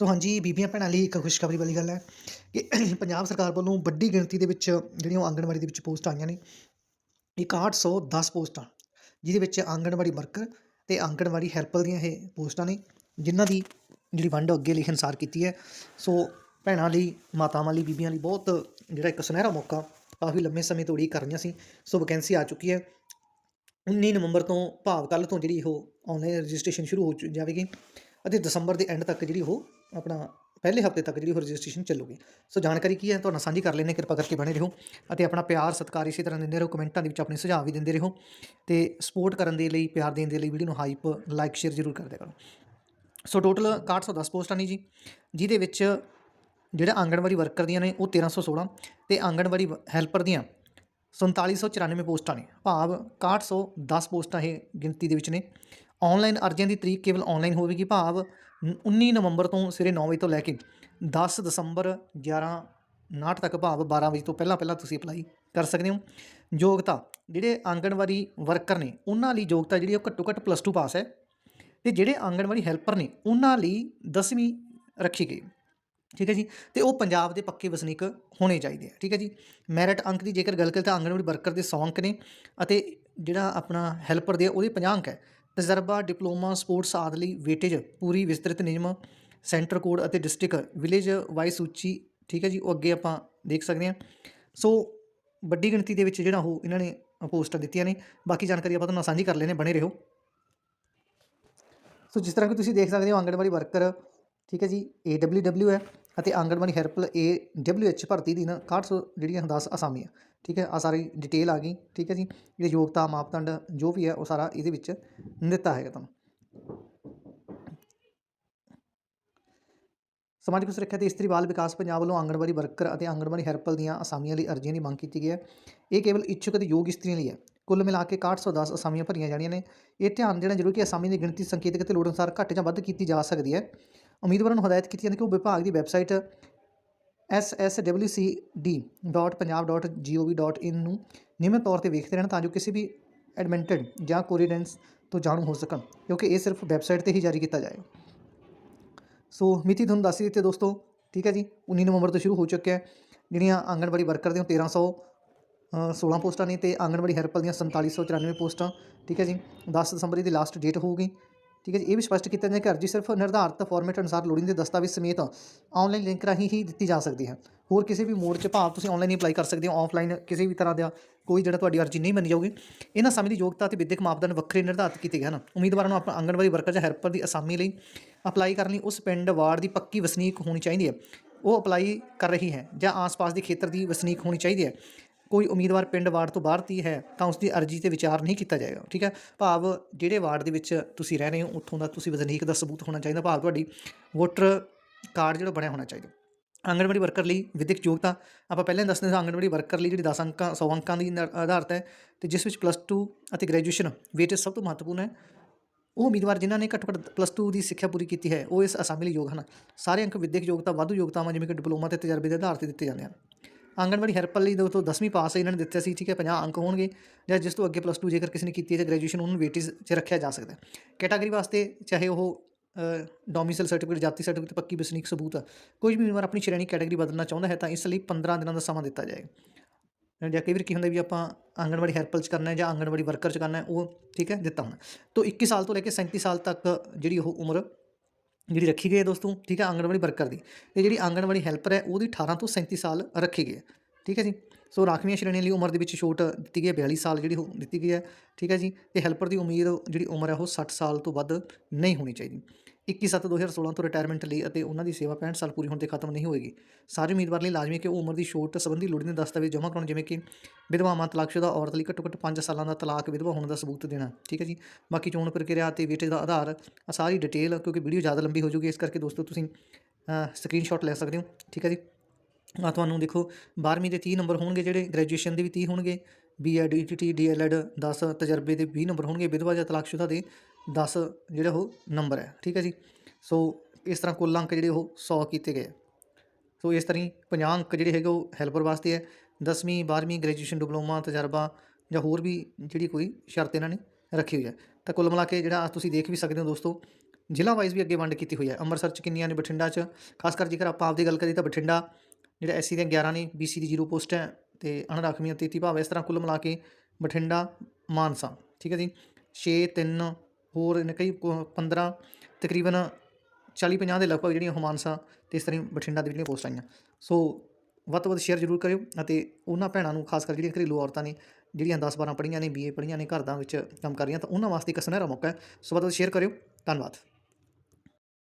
ਸੋ ਹਾਂਜੀ, ਬੀਬੀਆਂ ਭੈਣਾਂ ਲਈ ਇੱਕ ਖੁਸ਼ਖਬਰੀ ਵਾਲੀ ਗੱਲ ਹੈ ਕਿ ਪੰਜਾਬ ਸਰਕਾਰ ਵੱਲੋਂ ਵੱਡੀ ਗਿਣਤੀ ਦੇ ਵਿੱਚ ਜਿਹੜੀਆਂ ਉਹ ਆਂਗਣਵਾੜੀ ਦੇ ਵਿੱਚ ਪੋਸਟ ਆਈਆਂ ਨੇ 6110 ਪੋਸਟਾਂ, ਜਿਹਦੇ ਵਿੱਚ ਆਂਗਣਵਾੜੀ ਵਰਕਰ ਤੇ ਆਂਗਣਵਾੜੀ ਹੈਲਪਰ ਦੀਆਂ ਇਹ ਪੋਸਟਾਂ ਨੇ, ਜਿਨ੍ਹਾਂ ਦੀ ਜਿਹੜੀ ਵੰਡ ਅੱਗੇ ਲਿਖਣ ਅਨੁਸਾਰ ਕੀਤੀ ਹੈ। ਸੋ ਭੈਣਾਂ ਲਈ, ਮਾਤਾਵਾਂ ਲਈ, ਬੀਬੀਆਂ ਲਈ ਬਹੁਤ ਜਿਹੜਾ ਇੱਕ ਸੁਨਹਿਰਾ ਮੌਕਾ ਕਾਫੀ ਲੰਮੇ ਸਮੇਂ ਤੋਂ ਉਡੀਕ ਕਰ ਰਹੀਆਂ ਸੀ। ਸੋ ਵੈਕੈਂਸੀ ਆ ਚੁੱਕੀ ਹੈ। 19 ਨਵੰਬਰ ਤੋਂ ਭਾਵ ਕੱਲ ਤੋਂ ਜਿਹੜੀ ਉਹ ਆਨਲਾਈਨ ਰਜਿਸਟ੍ਰੇਸ਼ਨ ਸ਼ੁਰੂ ਹੋ ਚੁ- ਜਾਵੇਗੀ ਅਤੇ ਦਸੰਬਰ ਦੇ ਐਂਡ ਤੱਕ ਜਿਹੜੀ ਉਹ ਆਪਣਾ ਪਹਿਲੇ ਹਫ਼ਤੇ ਤੱਕ ਜਿਹੜੀ ਉਹ ਰਜਿਸਟ੍ਰੇਸ਼ਨ ਚੱਲੂਗੀ। ਸੋ ਜਾਣਕਾਰੀ ਕੀ ਹੈ? ਤੁਹਾਨੂੰ ਸਾਂਝੀ ਕਰ ਲੈਣੇ ਕਿਰਪਾ ਕਰਕੇ ਬਣੇ ਰਹੋ ਅਤੇ ਆਪਣਾ ਪਿਆਰ, ਸਤਿਕਾਰ ਇਸੇ ਤਰ੍ਹਾਂ ਦਿੰਦੇ ਰਹੋ, ਕਮੈਂਟਾਂ ਦੇ ਵਿੱਚ ਆਪਣੇ ਸੁਝਾਅ ਵੀ ਦਿੰਦੇ ਰਹੋ ਤੇ ਸਪੋਰਟ ਕਰਨ ਦੇ ਲਈ, ਪਿਆਰ ਦੇਣ ਦੇ ਲਈ ਵੀਡੀਓ ਨੂੰ ਹਾਈਪ ਲਾਈਕ ਸ਼ੇਅਰ ਜ਼ਰੂਰ ਕਰਦੇ ਕਰੋ ਸੋ ਟੋਟਲ 6110 ਪੋਸਟਾਂ ਨੇ ਜੀ, ਜਿਹਦੇ ਵਿੱਚ ਜਿਹੜਾ ਆਂਗਣਵਾੜੀ ਵਰਕਰ ਦੀਆਂ ਨੇ ਉਹ 1316 ਤੇ ਆਂਗਣਵਾੜੀ ਹੈਲਪਰ ਦੀਆਂ 4794 ਪੋਸਟਾਂ ਨੇ। ਭਾਵ 6110 ਪੋਸਟਾਂ ਇਹ ਗਿਣਤੀ ਦੇ ਵਿੱਚ ਨੇ। ਆਨਲਾਈਨ ਅਰਜ਼ੀਆਂ ਦੀ ਤਰੀਕ ਕੇਵਲ ਆਨਲਾਈਨ ਹੋਵੇਗੀ ਭਾਵ 19 ਨਵੰਬਰ ਤੋਂ ਸਵੇਰੇ 9 ਵਜੇ ਤੋਂ ਲੈ ਕੇ 10 ਦਸੰਬਰ 11:59 ਤੱਕ ਭਾਵ 12 ਵਜੇ ਤੋਂ ਪਹਿਲਾਂ ਪਹਿਲਾਂ ਤੁਸੀਂ ਅਪਲਾਈ ਕਰ ਸਕਦੇ ਹੋ। ਯੋਗਤਾ, ਜਿਹੜੇ ਆਂਗਣਵਾੜੀ ਵਰਕਰ ਨੇ, ਉਹਨਾਂ ਲਈ ਯੋਗਤਾ ਜਿਹੜੀ ਉਹ ਘੱਟੋ ਘੱਟ ਪਲੱਸ 2 ਪਾਸ ਹੈ ਤੇ ਜਿਹੜੇ ਆਂਗਣਵਾੜੀ ਹੈਲਪਰ ਨੇ, ਉਹਨਾਂ ਲਈ 10ਵੀਂ ਰੱਖੀ ਗਈ। ਠੀਕ ਹੈ ਜੀ? ਤੇ ਉਹ ਪੰਜਾਬ ਦੇ ਪੱਕੇ ਵਸਨੀਕ ਹੋਣੇ ਚਾਹੀਦੇ ਆ। ਠੀਕ ਹੈ ਜੀ? ਮੈਰਿਟ ਅੰਕ ਦੀ ਜੇਕਰ ਗੱਲ ਕਰੀਏ ਤਾਂ ਆਂਗਣਵਾੜੀ ਵਰਕਰ ਦੇ 100 ਅੰਕ ਨੇ ਅਤੇ ਜਿਹੜਾ ਆਪਣਾ ਹੈਲਪਰ ਦੇ ਉਹਦੇ 50 ਅੰਕ ਹੈ। ਤਜਰਬਾ, ਡਿਪਲੋਮਾ, ਸਪੋਰਟਸ ਆਦਿ ਲਈ ਵੇਟੇਜ ਪੂਰੀ ਵਿਸਤ੍ਰਿਤ ਨਿਯਮ ਸੈਂਟਰ ਕੋਡ ਅਤੇ ਡਿਸਟ੍ਰਿਕਟ ਵਿਲੇਜ ਵਾਈਸ ਸੂਚੀ, ਠੀਕ ਹੈ ਜੀ, ਉਹ ਅੱਗੇ ਆਪਾਂ ਦੇਖ ਸਕਦੇ ਹਾਂ। ਸੋ ਵੱਡੀ ਗਿਣਤੀ ਦੇ ਵਿੱਚ ਜਿਹੜਾ ਉਹ ਇਹਨਾਂ ਨੇ ਪੋਸਟਾਂ ਦਿੱਤੀਆਂ ਨੇ, ਬਾਕੀ ਜਾਣਕਾਰੀ ਆਪਾਂ ਤੁਹਾਨੂੰ ਸਾਂਝੀ ਕਰ ਲੈਣੇ ਬਣੇ ਰਹੋ। ਸੋ ਜਿਸ ਤਰ੍ਹਾਂ ਕਿ ਤੁਸੀਂ ਦੇਖ ਸਕਦੇ ਹੋ, ਆਂਗਣਵਾੜੀ ਵਰਕਰ ਠੀਕ ਹੈ ਜੀ AWW ਹੈ। ਅਤੇ ਆਂਗਣਵਾੜੀ ਹੈਲਪਰ AWH ਭਰਤੀ ਦੀ ਨਾ 6100 ਜਿਹੜੀਆਂ 10 ਅਸਾਮੀਆਂ। ਠੀਕ ਹੈ ਆ ਸਾਰੀ ਡਿਟੇਲ ਆ ਗਈ। ਠੀਕ ਹੈ ਜੀ ਇਹ ਯੋਗਤਾ, ਮਾਪਦੰਡ ਜੋ ਵੀ ਹੈ ਉਹ ਸਾਰਾ ਇਹਦੇ ਵਿੱਚ ਦਿੱਤਾ ਹੈਗਾ ਤੁਹਾਨੂੰ। ਸਮਾਜਿਕ ਸੁਰੱਖਿਆ ਤੇ ਇਸਤਰੀ ਬਾਲ ਵਿਕਾਸ ਪੰਜਾਬ ਵੱਲੋਂ ਆਂਗਣਵਾੜੀ ਵਰਕਰ ਅਤੇ ਆਂਗਣਵਾੜੀ ਹੈਲਪਰ ਦੀਆਂ ਅਸਾਮੀਆਂ ਲਈ ਅਰਜ਼ੀਆਂ ਦੀ ਮੰਗ ਕੀਤੀ ਗਈ ਹੈ। ਇਹ ਕੇਵਲ ਇੱਛੁਕ ਅਤੇ ਯੋਗ ਇਸਤਰੀਆਂ ਲਈ ਹੈ। ਕੁੱਲ ਮਿਲਾ ਕੇ 6110 ਅਸਾਮੀਆਂ ਭਰੀਆਂ ਜਾਣੀਆਂ ਨੇ। ਇਹ ਧਿਆਨ ਦੇਣਾ ਜ਼ਰੂਰੀ ਕਿ ਅਸਾਮੀ ਦੀ ਗਿਣਤੀ ਸੰਕੇਤਕ ਤੇ ਲੋੜ ਅਨੁਸਾਰ ਘੱਟ ਜਾਂ ਵੱਧ ਕੀਤੀ ਜਾ ਸਕਦੀ ਹੈ। ਉਮੀਦਵਾਰਾਂ ਨੂੰ ਹਦਾਇਤ ਕੀਤੀ ਜਾਂਦੀ ਕਿ ਉਹ ਵਿਭਾਗ ਦੀ ਵੈਬਸਾਈਟ sswc.punjab.gov.in ਨੂੰ ਨਿਯਮਿਤ ਤੌਰ ਤੇ ਵੇਖਦੇ ਰਹਿਣ ਤਾਂ ਜੋ ਕਿਸੇ ਵੀ ਐਡਮਿਟਡ ਜਾਂ ਕੋਰੀਡੈਂਸ ਤੋਂ ਜਾਣੂ ਹੋ ਸਕਣ ਕਿਉਂਕਿ ਇਹ ਸਿਰਫ ਵੈਬਸਾਈਟ ਤੇ ਹੀ ਜਾਰੀ ਕੀਤਾ ਜਾਏਗਾ ਸੋ ਮਿਤੀ ਤੁਹਾਨੂੰ ਦੱਸ ਹੀ ਦਿੱਤੀ ਦੋਸਤੋ ਠੀਕ ਹੈ ਜੀ 19 ਨਵੰਬਰ ਤੋਂ ਸ਼ੁਰੂ ਹੋ ਚੁੱਕਿਆ ਹੈ ਜਿਹੜੀਆਂ ਆਂਗਣਵਾੜੀ ਵਰਕਰ ਦੀਆਂ 1300 ਅ, 16 ਪੋਸਟਾਂ ਨੇ ਤੇ ਆਂਗਣਵਾੜੀ ਹੈਲਪਰ ਦੀਆਂ 4794 ਪੋਸਟਾਂ ਠੀਕ ਹੈ ਜੀ 10 ਦਸੰਬਰ ਦੀ ਲਾਸਟ ਡੇਟ ਹੋਊਗੀ ਠੀਕ ਹੈ ਜੀ, ਇਹ ਵੀ ਸਪਸ਼ਟ ਕੀਤਾ ਜਾਂਦਾ ਕਿ ਅਰਜੀ ਸਿਰਫ ਨਿਰਧਾਰਤ ਫਾਰਮੈਟ ਅਨੁਸਾਰ ਲੋੜੀਂਦੇ ਦਸਤਾਵੇਜ਼ ਸਮੇਤ ਆਨਲਾਈਨ ਲਿੰਕ ਰਾਹੀਂ ਹੀ ਦਿੱਤੀ ਜਾ ਸਕਦੀ ਹੈ। ਹੋਰ ਕਿਸੇ ਵੀ ਮੋਡ 'ਚ ਭਾਵ ਤੁਸੀਂ ਆਨਲਾਈਨ ਹੀ ਅਪਲਾਈ ਕਰ ਸਕਦੇ ਹੋ ਆਫਲਾਈਨ ਕਿਸੇ ਵੀ ਤਰ੍ਹਾਂ ਦਾ ਕੋਈ ਜਿਹੜਾ ਤੁਹਾਡੀ ਅਰਜੀ ਨਹੀਂ ਮੰਨੀ ਜਾਊਗੀ। ਇਹਨਾਂ ਸਮੇਂ ਦੀ ਯੋਗਤਾ ਅਤੇ ਵਿਦਿਅਕ ਮਾਪਦੰਡ ਵੱਖਰੇ ਨਿਰਧਾਰਿਤ ਕੀਤੇ ਗਏ ਹਨ। ਉਮੀਦਵਾਰਾਂ ਨੂੰ ਆਪਣਾ ਆਂਗਣਵਾੜੀ ਵਰਕਰ ਜਾਂ ਹੈਲਪਰ ਦੀ ਅਸਾਮੀ ਲਈ ਅਪਲਾਈ ਕਰਨ ਲਈ ਉਸ ਪਿੰਡ ਵਾਰਡ ਦੀ ਪੱਕੀ ਵਸਨੀਕ ਹੋਣੀ ਚਾਹੀਦੀ ਹੈ। ਉਹ ਅਪਲਾਈ ਕਰ ਰਹੀ ਹੈ ਜਾਂ ਆਸ-ਪਾਸ ਦੇ ਖੇਤਰ ਦੀ ਵਸਨੀਕ ਹੋਣੀ ਚਾਹੀਦੀ ਹੈ। ਕੋਈ ਉਮੀਦਵਾਰ ਪਿੰਡ ਵਾਰਡ ਤੋਂ ਬਾਹਰ ਦੀ ਹੈ, ਤਾਂ ਉਸ ਦੀ ਅਰਜੀ ਤੇ ਵਿਚਾਰ ਨਹੀਂ ਕੀਤਾ ਜਾਏਗਾ, ਠੀਕ ਹੈ? ਭਾਵ ਜਿਹੜੇ ਵਾਰਡ ਦੇ ਵਿੱਚ ਤੁਸੀਂ ਰਹਿ ਰਹੇ ਹੋ, ਉੱਥੋਂ ਦਾ ਤੁਸੀਂ ਵਸਨੀਕ ਦਾ ਸਬੂਤ ਹੋਣਾ ਚਾਹੀਦਾ, ਭਾਵ ਤੁਹਾਡੀ ਵੋਟਰ ਕਾਰਡ ਜਿਹੜਾ ਬਣਿਆ ਹੋਣਾ ਚਾਹੀਦਾ। ਆਂਗਣਵਾੜੀ ਵਰਕਰ ਲਈ ਵਿਦਿਅਕ ਯੋਗਤਾ, ਆਪਾਂ ਪਹਿਲਾਂ ਹੀ ਦੱਸਦੇ ਸੀ ਆਂਗਣਵਾੜੀ ਵਰਕਰ ਲਈ ਜਿਹੜੀ 10 ਅੰਕਾਂ 100 ਅੰਕਾਂ ਦੀ ਨ- ਆਧਾਰਿਤ ਹੈ, ਤੇ ਜਿਸ ਵਿੱਚ ਪਲੱਸ 2 ਅਤੇ ਗ੍ਰੈਜੂਏਸ਼ਨ ਵੇਟੇਜ ਸਭ ਤੋਂ ਮਹੱਤਵਪੂਰਨ ਹੈ, ਉਹ ਉਮੀਦਵਾਰ ਜਿਨ੍ਹਾਂ ਨੇ ਘੱਟੋ ਘੱਟ ਪਲੱਸ 2 ਦੀ ਸਿੱਖਿਆ ਪੂਰੀ ਕੀਤੀ ਹੈ, ਉਹ ਇਸ ਅਸਾਮੀ ਲਈ ਯੋਗ ਹਨ। ਸਾਰੇ ਅੰਕ ਵਿਦਿਅਕ ਯੋਗਤਾ, ਵਾਧੂ ਯੋਗਤਾਵਾਂ ਜਿਵੇਂ ਕਿ ਡਿਪਲੋਮਾ ਤੇ ਤਜਰਬੇ ਦੇ ਆਧਾਰ ਤੇ ਦਿੱਤੇ ਜਾਂਦੇ ਹਨ। ਆਂਗਣਵਾੜੀ ਹੈਲਪਰ ਲਈ ਦੋਸਤੋ 10ਵੀਂ ਪਾਸ ਇਹਨਾਂ ਨੇ ਦਿੱਤਾ ਸੀ, ਠੀਕ ਹੈ 50 ਅੰਕ ਹੋਣਗੇ ਜਾਂ ਜਿਸ ਤੋਂ ਅੱਗੇ ਪਲੱਸ 2 ਜੇਕਰ ਕਿਸੇ ਨੇ ਕੀਤੀ ਹੈ ਜਾਂ ਗ੍ਰੈਜੂਏਸ਼ਨ ਉਹਨੂੰ ਵੇਟੇਜ 'ਚ ਰੱਖਿਆ ਜਾ ਸਕਦਾ ਕੈਟਾਗਰੀ ਵਾਸਤੇ ਚਾਹੇ ਉਹ ਡੋਮਿਸਾਈਲ ਸਰਟੀਫਿਕੇਟ ਜਾਤੀ ਸਰਟੀਫਿਕੇਟ ਪੱਕੀ ਵਸਨੀਕ ਸਬੂਤ ਆ ਕੋਈ ਵੀ ਉਮੀਦਵਾਰ ਆਪਣੀ ਸ਼੍ਰੇਣੀ ਕੈਟਾਗਰੀ ਬਦਲਣਾ ਚਾਹੁੰਦਾ ਹੈ ਤਾਂ ਇਸ ਲਈ 15 ਦਿਨਾਂ ਦਾ ਸਮਾਂ ਦਿੱਤਾ ਜਾਏਗਾ ਜਾਂ ਕਈ ਵਾਰ ਕੀ ਹੁੰਦਾ ਵੀ ਆਪਾਂ ਆਂਗਣਵਾੜੀ ਹੈਲਪਰ 'ਚ ਕਰਨਾ ਹੈ ਜਾਂ ਆਂਗਣਵਾੜੀ ਵਰਕਰ 'ਚ ਕਰਨਾ ਹੈ, ਉਹ, ਠੀਕ ਹੈ, ਦਿੱਤਾ ਹੋਣਾ। ਤਾਂ 21 ਸਾਲ ਤੋਂ ਲੈ ਕੇ 37 ਸਾਲ ਤੱਕ ਜਿਹੜੀ ਉਹ ਉਮਰ ਜਿਹੜੀ ਰੱਖੀ ਗਈ ਹੈ ਦੋਸਤੋ, ਠੀਕ ਹੈ, ਆਂਗਣਵਾੜੀ ਵਰਕਰ ਦੀ। ਤੇ ਜਿਹੜੀ ਆਂਗਣਵਾੜੀ ਹੈਲਪਰ ਹੈ, ਉਹਦੀ 18 ਤੋਂ 37 ਸਾਲ ਰੱਖੀ ਗਈ ਹੈ, ਠੀਕ ਹੈ ਜੀ। ਸੋ ਰਾਖਵੀਆਂ ਸ਼੍ਰੇਣੀਆਂ ਲਈ ਉਮਰ ਦੇ ਵਿੱਚ ਛੋਟ ਦਿੱਤੀ ਗਈ ਹੈ 42 ਸਾਲ ਜਿਹੜੀ ਉਹ ਦਿੱਤੀ ਗਈ ਹੈ, ਠੀਕ ਹੈ ਜੀ। ਤੇ ਹੈਲਪਰ ਦੀ ਉਮੀਦ ਜਿਹੜੀ ਉਮਰ ਹੈ, ਉਹ 60 ਸਾਲ ਤੋਂ ਵੱਧ ਨਹੀਂ ਹੋਣੀ ਚਾਹੀਦੀ। 21/7/2016 ਤੋਂ ਰਿਟਾਇਰਮੈਂਟ ਲਈ ਅਤੇ ਉਹਨਾਂ ਦੀ ਸੇਵਾ 65 ਸਾਲ ਪੂਰੀ ਹੋਣ ਤੇ ਖਤਮ ਨਹੀਂ ਹੋਏਗੀ। ਸਾਰੇ ਉਮੀਦਵਾਰ ਲਈ ਲਾਜ਼ਮੀ ਹੈ ਕਿ ਉਹ ਉਮਰ ਦੀ ਛੋਟ ਸੰਬੰਧੀ ਲੋੜੀਂਦੇ ਦਸਤਾਵੇਜ਼ ਜਮ੍ਹਾਂ ਕਰਾਉਣ, ਜਿਵੇਂ ਕਿ ਵਿਧਵਾਵਾਂ, ਤਲਾਕਸ਼ੁਦਾ ਔਰਤ ਲਈ ਘੱਟੋ ਘੱਟ 5 ਸਾਲਾਂ ਦਾ ਤਲਾਕ, ਵਿਧਵਾ ਹੋਣ ਦਾ ਸਬੂਤ ਦੇਣਾ, ਠੀਕ ਹੈ ਜੀ? ਬਾਕੀ ਚੋਣ ਪ੍ਰਕਿਰਿਆ ਤੇ ਵੇਟੇਜ ਦਾ ਆਧਾਰ ਸਾਰੀ ਡਿਟੇਲ ਕਿਉਂਕਿ ਵੀਡੀਓ ਜ਼ਿਆਦਾ ਲੰਬੀ ਹੋ ਜੂਗੀ, ਇਸ ਕਰਕੇ ਦੋਸਤੋ ਤੁਸੀਂ ਸਕਰੀਨਸ਼ਾਟ ਲੈ ਸਕਦੇ ਹੋ, ਠੀਕ ਹੈ ਜੀ? ਆ ਤੁਹਾਨੂੰ ਦੇਖੋ 12ਵੀਂ ਦੇ 30 ਨੰਬਰ ਹੋਣਗੇ ਜਿਹੜੇ ਗ੍ਰੈਜੂਏਸ਼ਨ ਦੇ ਵੀ 30 ਹੋਣਗੇ ਬੀਐਡ ਈਟੀਟੀ ਡੀਐਲਐਡ 10 ਤਜਰਬੇ ਦੇ 20 ਨੰਬਰ ਹੋਣਗੇ, ਵਿਧਵਾ ਜਾਂ ਤਲਾਕਸ਼ੁਦਾ ਦੇ 10 ਜਿਹੜਾ ਉਹ ਨੰਬਰ ਹੈ, ਠੀਕ ਹੈ ਜੀ? ਸੋ ਇਸ ਤਰ੍ਹਾਂ ਕੁੱਲ ਅੰਕ ਜਿਹੜੇ ਉਹ 100 ਕੀਤੇ ਗਏ। ਸੋ ਇਸ ਤਰ੍ਹਾਂ ਹੀ 50 ਅੰਕ ਜਿਹੜੇ ਹੈਗੇ ਉਹ ਹੈਲਪਰ ਵਾਸਤੇ ਹੈ। 10ਵੀਂ 12ਵੀਂ ਗ੍ਰੈਜੂਏਸ਼ਨ ਡਿਪਲੋਮਾ, ਤਜਰਬਾ ਜਾਂ ਹੋਰ ਵੀ ਜਿਹੜੀ ਕੋਈ ਸ਼ਰਤ ਇਹਨਾਂ ਨੇ ਰੱਖੀ ਹੋਈ ਹੈ। ਤਾਂ ਕੁੱਲ ਮਿਲਾ ਕੇ ਜਿਹੜਾ ਤੁਸੀਂ ਦੇਖ ਵੀ ਸਕਦੇ ਹੋ ਦੋਸਤੋ, ਜ਼ਿਲ੍ਹਾ ਵਾਈਜ਼ ਵੀ ਅੱਗੇ ਵੰਡ ਕੀਤੀ ਹੋਈ ਹੈ। ਅੰਮ੍ਰਿਤਸਰ 'ਚ ਕਿੰਨੀਆਂ ਨੇ ਬਠਿੰਡਾ 'ਚ? ਖਾਸ ਕਰ ਜੇਕਰ ਆਪਾਂ ਆਪਦੀ ਗੱਲ ਕਰੀਏ ਤਾਂ ਬਠਿੰਡਾ ਜਿਹੜਾ ਐਸਸੀ ਦੀਆਂ 11 ਨੇ ਬੀਸੀ ਦੀ ਜ਼ੀਰੋ ਪੋਸਟ ਹੈ ਤੇ ਅਣਰਾਖਵੀਆਂ 33 ਭਾਵ ਇਸ ਤਰ੍ਹਾਂ ਕੁੱਲ ਮਿਲਾ ਕੇ ਬਠਿੰਡਾ, ਮਾਨਸਾ, ਠੀਕ ਹੈ ਜੀ? 6 3 ਹੋਰ ਨੇ ਕਈ ਕੋ- 15 ਤਕਰੀਬਨ 40 50 ਦੇ ਲਗਭਗ ਜਿਹੜੀਆਂ ਉਹ ਮਾਨਸਾ ਤੇ ਇਸ ਤਰ੍ਹਾਂ ਹੀ ਬਠਿੰਡਾ ਦੀ ਜਿਹੜੀਆਂ ਪੋਸਟ ਆਈਆਂ। ਸੋ ਵੱਧ ਤੋਂ ਵੱਧ ਸ਼ੇਅਰ ਜ਼ਰੂਰ ਕਰਿਓ ਅਤੇ ਉਹਨਾਂ ਭੈਣਾਂ ਨੂੰ, ਖਾਸ ਕਰ ਜਿਹੜੀਆਂ ਘਰੇਲੂ ਔਰਤਾਂ ਨੇ, ਜਿਹੜੀਆਂ 10 12 ਪੜ੍ਹੀਆਂ ਨੇ ਬੀਏ ਪੜ੍ਹੀਆਂ ਨੇ, ਘਰ ਦਾ ਵਿੱਚ ਕੰਮ ਕਰ ਰਹੀਆਂ, ਤਾਂ ਉਹਨਾਂ ਵਾਸਤੇ ਇੱਕ ਸੁਨਹਿਰਾ ਮੌਕਾ ਹੈ। ਸੋ ਵੱਧ ਤੋਂ ਵੱਧ ਸ਼ੇਅਰ ਕਰਿਓ। ਧੰਨਵਾਦ।